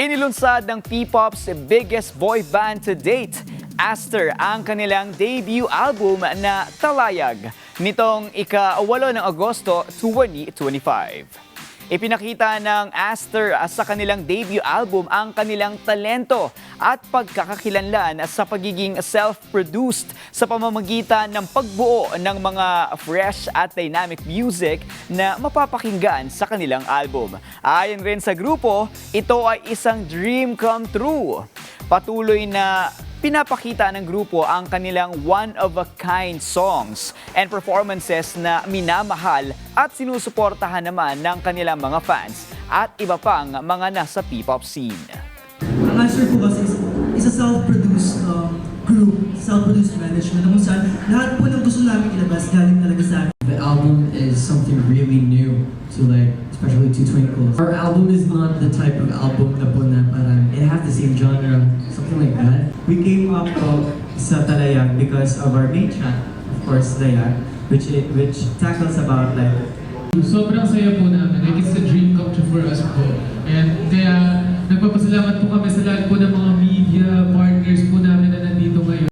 Inilunsad ng P-Pop's biggest boy band to date, Aster, ang kanilang debut album na Talayag nitong ika-8 ng Agosto 2025. Ipinakita ng Aster sa kanilang debut album ang kanilang talento at pagkakakilanlan sa pagiging self-produced sa pamamagitan ng pagbuo ng mga fresh at dynamic music na mapapakinggan sa kanilang album. Ayon rin sa grupo, ito ay isang dream come true. Patuloy na pinapakita ng grupo ang kanilang one-of-a-kind songs and performances na minamahal at sinusuportahan naman ng kanilang mga fans at iba pang mga nasa P-pop scene. Ang answer ko kasi is, is a self-produced um, group, self-produced management, na kung saan lahat po ng gusto namin ilabas galing talaga sa amin. The album is something really new to like, especially to Twinkles. Our album is not the type of album na po na parang it have the same genre, something like that we came up po sa Talayag because of our main track, of course, Talayag, which, it, which tackles about like... Sobrang saya po namin. Like, it's a dream come true for us po. And kaya nagpapasalamat po kami sa lahat po ng mga media partners po namin na nandito ngayon.